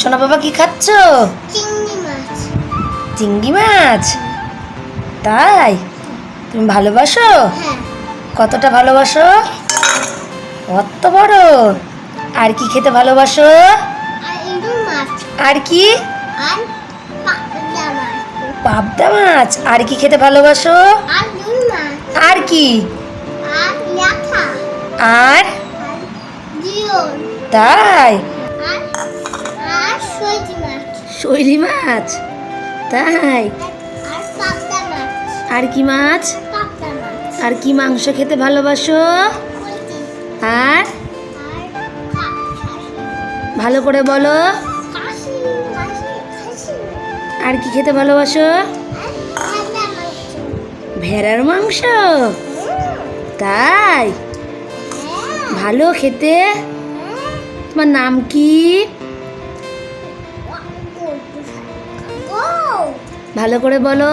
সোনা বাবা কি খাচ্ছ? চিংড়ি মাছ। চিংড়ি মাছ? তাই? তুমি ভালোবাসো? হ্যাঁ। কতটা ভালোবাসো? কত বড়। আর কি খেতে ভালোবাসো? আর কি? পাবদা মাছ। আর কি খেতে ভালোবাসো? আর কি? আর তাই? শৈলি মাছ। তাই? আর কি মাছ? আর কি মাংস খেতে ভালোবাসো? আর? ভালো করে বলো। আর কি খেতে ভালোবাসো? ভেড়ার মাংস। তাই? হ্যাঁ, ভালো খেতে। তোমার নাম কি? ভালো করে বলো।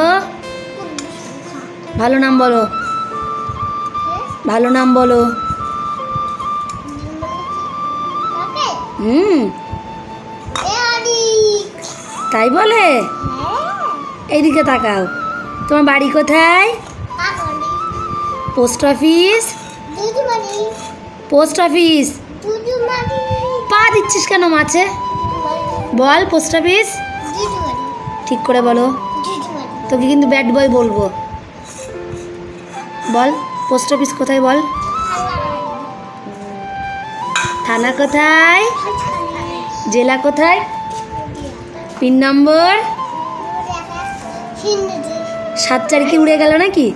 ভালো নাম বলো। ভালো নাম বলো। হুম। তাই বলে? এইদিকে তাকাও। তোমার বাড়ি কোথায়? Post office? Post office? পা দিচ্ছিস কেন মাছে? বল, পোস্ট অফিস? ঠিক করে বলো। তোকে কিন্তু ব্যাড বয় বলব। বল পোস্ট অফিস কোথায় বল? থানা কোথায়? জেলা কোথায়? Pin number? সাত চার কি উড়ে গেল নাকি?